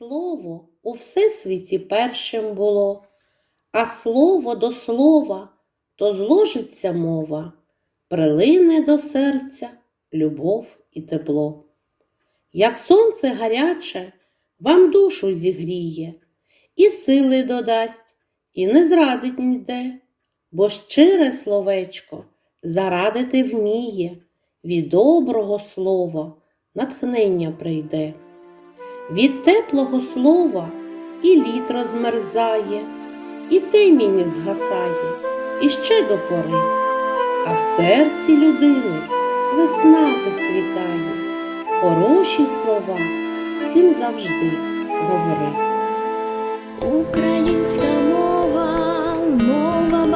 слово у всесвіті першим було, а слово до слова, то зложиться мова, прилине до серця любов і тепло. Як сонце гаряче, вам душу зігріє, і сили додасть, і не зрадить ніде, бо щире словечко зарадити вміє, від доброго слова натхнення прийде. Від теплого слова і лід розмерзає, і темінь згасає, і ще до пори, а в серці людини весна зацвітає, хороші слова всім завжди говори. Українська мова, мова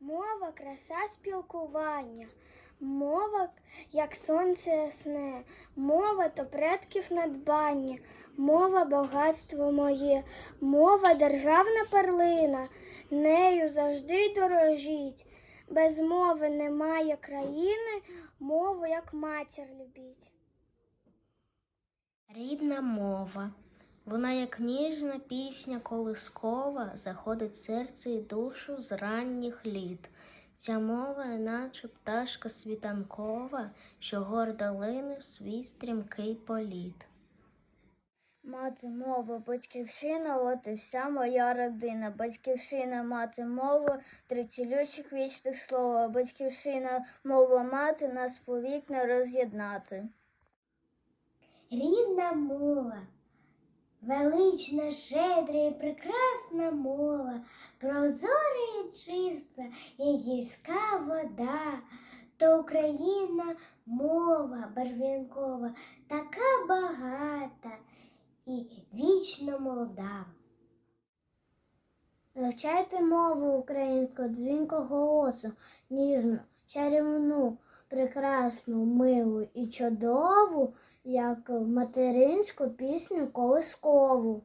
Мова краса спілкування. Мова, як сонце ясне, мова то предків надбання, мова багатство моє, мова державна перлина, нею завжди дорожіть. Без мови немає країни, мову як матір любіть. Рідна мова. Вона, як ніжна пісня колискова, заходить в серце і душу з ранніх літ. Ця мова, наче пташка світанкова, що гордо лине в свій стрімкий політ. Мати мова, батьківщина, от і вся моя родина. Батьківщина, мати мова, три цілющих вічних слова. Батьківщина, мова мати, нас повік не роз'єднати. Рідна мова, велична, щедра і прекрасна мова, прозора і чиста, і гірська вода, то Україна мова барвінкова, така багата і вічно молода. Вивчайте мову українську, дзвінко голосу, ніжну, чарівну, прекрасну, милу і чудову, як материнську пісню колискову.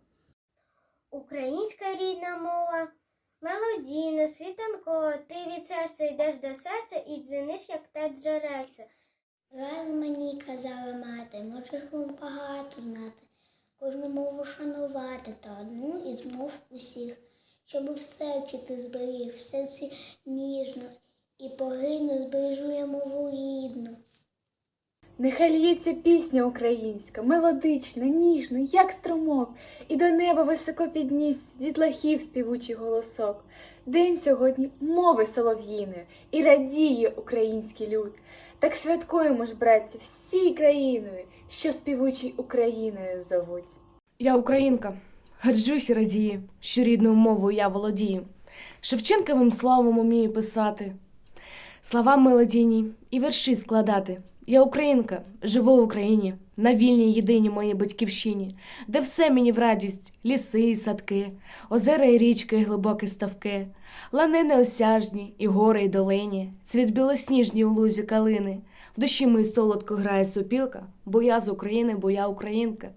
Українська рідна мова, мелодійна, світанкова, ти від серця йдеш до серця і дзвіниш, як те джерельце. Раз мені казала мати, можеш мов багато знати, кожну мову шанувати та одну із мов усіх, щоб в серці ти зберіг, в серці ніжно і погину збережу я мову рідну. Нехай лється пісня українська, мелодична, ніжна, як струмок, і до неба високо підніс дітлахів співучий голосок. День сьогодні мови солов'їної, і радіє український люд. Так святкуємо ж, братці, всій країною, що співучий Україною зовуть. Я українка, горджусь і радію, що рідною мовою я володію. Шевченковим словом умію писати, слова мелодійні і вірші складати. Я українка, живу в Україні, на вільній єдиній моїй батьківщині, де все мені в радість, ліси і садки, озера і річки, і глибокі ставки, лани неосяжні, і гори, і долині, цвіт білосніжні у лузі калини. В душі моїй солодко грає сопілка, бо я з України, бо я українка.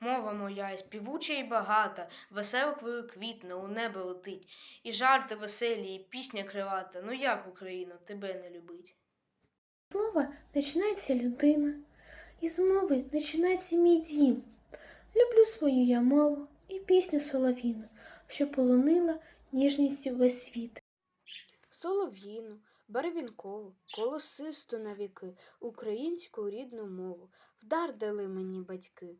Мова моя і співуча і багата, веселкою квітне, у небо летить, і жарти веселі, і пісня кривата. Ну як Україна тебе не любить? Слова починається людина, і з мови починається мій дім. Люблю свою я мову і пісню соловіну, що полонила ніжністю весь світ. солов'їну, барвінкову, колосисту навіки, українську рідну мову, вдар дали мені батьки.